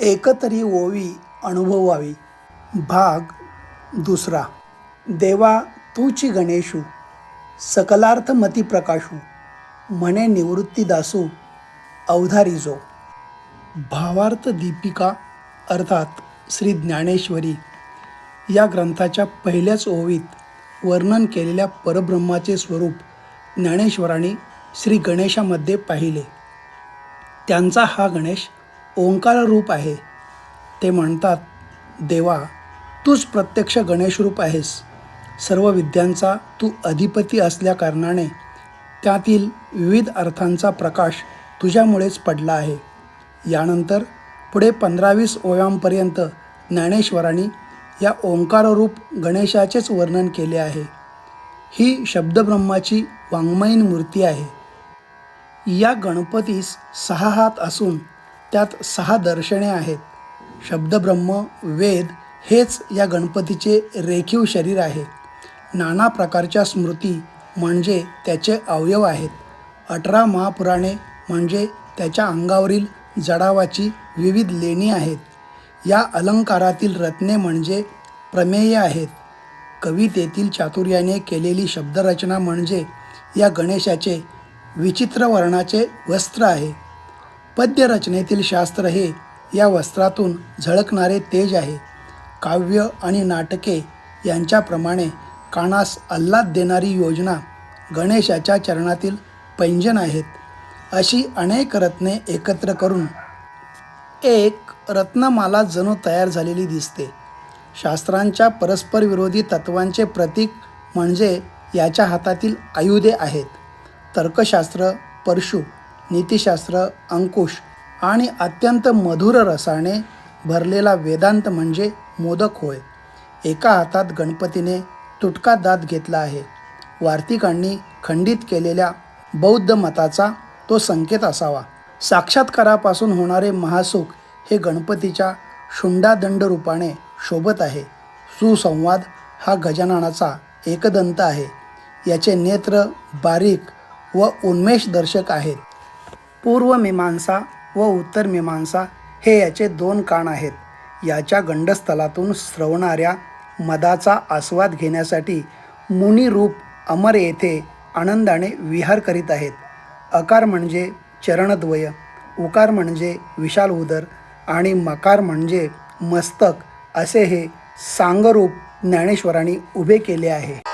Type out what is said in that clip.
एकतरी ओवी अनुभवावी. भाग दुसरा. देवा तूची गणेशू सकलार्थ मती प्रकाशू म्हणे निवृत्ती दासू अवधारी जो. भावार्थ दीपिका अर्थात श्री ज्ञानेश्वरी या ग्रंथाच्या पहिल्याच ओवीत वर्णन केलेल्या परब्रह्माचे स्वरूप ज्ञानेश्वरांनी श्री गणेशामध्ये पाहिले. त्यांचा हा गणेश ओंकार रूप आहे. ते म्हणतात देवा तूच प्रत्यक्ष गणेश रूप आहेस. सर्व विद्यांचा तू अधिपती असल्याकारणाने त्यातील विविध अर्थांचा प्रकाश तुझ्यामुळेच पडला आहे. यानंतर पुढे पंधरावीस ओव्यांपर्यंत ज्ञानेश्वरांनी या ओंकाररूप गणेशाचेच वर्णन केले आहे. ही शब्दब्रह्माची वाङ्मयीन मूर्ती आहे. या गणपतीस सहा हात असून त्यात सहा दर्शने आहेत. शब्दब्रह्म वेद हेच या गणपतीचे रेखीव शरीर आहे. नाना प्रकारच्या स्मृती म्हणजे त्याचे अवयव आहेत. अठरा महापुराणे म्हणजे त्याच्या अंगावरील जडावाची विविध लेणी आहेत. या अलंकारातील रत्ने म्हणजे प्रमेय आहेत. कवितेतील चातुर्याने केलेली शब्दरचना म्हणजे या गणेशाचे विचित्र वर्णाचे वस्त्र आहे. पद्यरचनेतील शास्त्र हे या वस्त्रातून झळकणारे तेज आहे. काव्य आणि नाटके यांच्याप्रमाणे कानास आल्हाद देणारी योजना गणेशाच्या चरणातील पैंजन आहेत. अशी अनेक रत्ने एकत्र करून एक रत्नमाला जणू तयार झालेली दिसते. शास्त्रांच्या परस्पर विरोधी तत्वांचे प्रतीक म्हणजे याच्या हातातील आयुधे आहेत. तर्कशास्त्र परशु नीतिशास्त्र अंकुश आणि अत्यंत मधुर रसाने भरलेला वेदांत म्हणजे मोदक होय. एका हातात गणपतीने तुटका दात घेतला आहे. वार्तिकांनी खंडित केलेल्या बौद्ध मताचा तो संकेत असावा. साक्षात्कारापासून होणारे महासुख हे गणपतीच्या शुंडादंड रूपाने शोभत आहे. सुसंवाद हा गजाननाचा एकदंत आहे. याचे नेत्र बारीक व उन्मेषदर्शक आहेत. पूर्वमीमांसा व उत्तरमीमांसा हे याचे दोन कान आहेत. याच्या गंडस्थलातून स्रवणाऱ्या मदाचा आस्वाद घेण्यासाठी मुनिरूप अमर येथे आनंदाने विहार करीत आहेत. अकार म्हणजे चरणद्वय उकार म्हणजे विशाल उदर आणि मकार म्हणजे मस्तक असे हे सांगरूप ज्ञानेश्वरांनी उभे केले आहे.